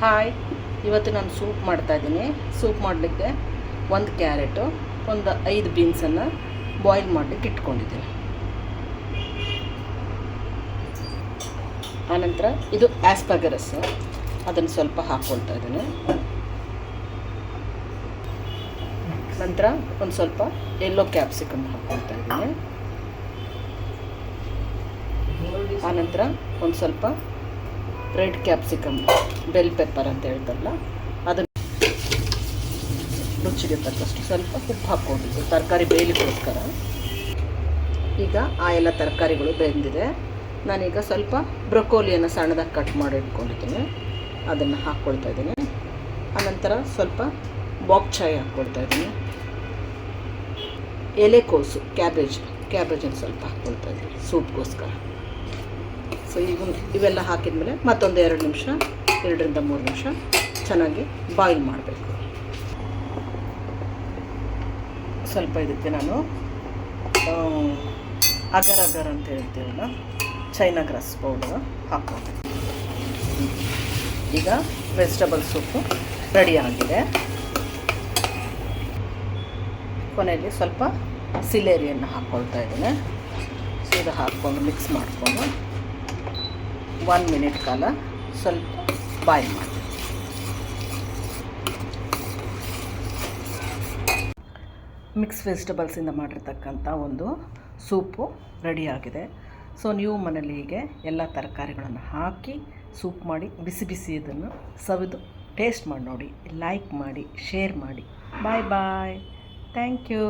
Hi ಇವತ್ತು ನಾನು soup ಮಾಡ್ತಾಯಿದ್ದೀನಿ ಸೂಪ್ ಮಾಡಲಿಕ್ಕೆ ಒಂದು ಕ್ಯಾರೆಟು ಒಂದು ಐದು ಬೀನ್ಸನ್ನು ಬಾಯ್ಲ್ ಮಾಡಲಿಕ್ಕೆ ಇಟ್ಕೊಂಡಿದ್ದೀನಿ. ಆನಂತರ ಇದು ಆಸ್ಪಗರಸ್ ಅದನ್ನು ಸ್ವಲ್ಪ ಹಾಕ್ಕೊಳ್ತಾ ಇದ್ದೀನಿ. ನಂತರ ಒಂದು ಸ್ವಲ್ಪ ಎಲ್ಲೋ ಕ್ಯಾಪ್ಸಿಕಮ್ ಹಾಕ್ಕೊಳ್ತಾ ಇದ್ದೀನಿ. ಆನಂತರ ಒಂದು ಸ್ವಲ್ಪ ರೆಡ್ ಕ್ಯಾಪ್ಸಿಕಮ್ ಬೆಲ್ ಪೆಪ್ಪರ್ ಅಂತ ಹೇಳ್ತಾರಲ್ಲ, ಅದನ್ನು ರುಚಿಗೆ ತಕ್ಕಷ್ಟು ಸ್ವಲ್ಪ ಉಪ್ಪು ಹಾಕ್ಕೊಂಡಿದ್ದು. ತರಕಾರಿ ಬೇಯಲಿಕ್ಕೋಸ್ಕರ. ಈಗ ಆ ಎಲ್ಲ ತರಕಾರಿಗಳು ಬೆಂದಿದೆ. ನಾನೀಗ ಸ್ವಲ್ಪ ಬ್ರೊಕೋಲಿಯನ್ನು ಸಣ್ಣದಾಗಿ ಕಟ್ ಮಾಡಿ ಇಟ್ಕೊಂಡಿದ್ದೀನಿ. ಅದನ್ನು ಹಾಕ್ಕೊಳ್ತಾ ಇದ್ದೀನಿ. ಆನಂತರ ಸ್ವಲ್ಪ ಬಾಕ್ ಚಾಯ್ ಹಾಕ್ಕೊಳ್ತಾ ಇದ್ದೀನಿ. ಎಲೆಕೋಸು, ಕ್ಯಾಬೇಜ್, ಕ್ಯಾಬೇಜನ್ನು ಸ್ವಲ್ಪ ಹಾಕ್ಕೊಳ್ತಾ ಇದ್ದೀನಿ, ಸೂಪ್ಗೋಸ್ಕರ. ಸೊ ಇವು ಇವೆಲ್ಲ ಹಾಕಿದ್ಮೇಲೆ ಮತ್ತೊಂದು ಎರಡು ನಿಮಿಷ, ಎರಡರಿಂದ ಮೂರು ನಿಮಿಷ ಚೆನ್ನಾಗಿ ಬಾಯ್ಲ್ ಮಾಡಬೇಕು. ಸ್ವಲ್ಪ ಇದಕ್ಕೆ ನಾನು. ಅಗರ್ ಅಗರ್ ಅಂತ ಹೇಳ್ತೀವಲ್ಲ ಚೈನಾ ಗ್ರಾಸ್ ಪೌಡರ್ ಹಾಕೋದು ಈಗ ವೆಜಿಟಬಲ್ ಸೂಪು ರೆಡಿ ಆಗಿದೆ. ಕೊನೆಯಲ್ಲಿ ಸ್ವಲ್ಪ ಸಿಲೇರಿಯನ್ನು ಹಾಕ್ಕೊಳ್ತಾ ಇದ್ದೇನೆ. ಇದು ಹಾಕ್ಕೊಂಡು ಮಿಕ್ಸ್ ಮಾಡಿಕೊಂಡು ಒನ್ ಮಿನಿಟ್ ಕಾಲ ಸ್ವಲ್ಪ ಬಾಯ್ ಮಾಡಿ. ಮಿಕ್ಸ್ ವೆಜಿಟೇಬಲ್ಸಿಂದ ಮಾಡಿರ್ತಕ್ಕಂಥ ಒಂದು ಸೂಪು ರೆಡಿಯಾಗಿದೆ ಸೊ ನೀವು ಮನೇಲಿ ಹೀಗೆ ಎಲ್ಲ ತರಕಾರಿಗಳನ್ನು ಹಾಕಿ ಸೂಪ್ ಮಾಡಿ, ಬಿಸಿ ಬಿಸಿ ಇದನ್ನು ಸವಿದು ಟೇಸ್ಟ್ ಮಾಡಿ ನೋಡಿ ಲೈಕ್ ಮಾಡಿ ಶೇರ್ ಮಾಡಿ. ಬಾಯ್ ಬಾಯ್ ಥ್ಯಾಂಕ್ ಯು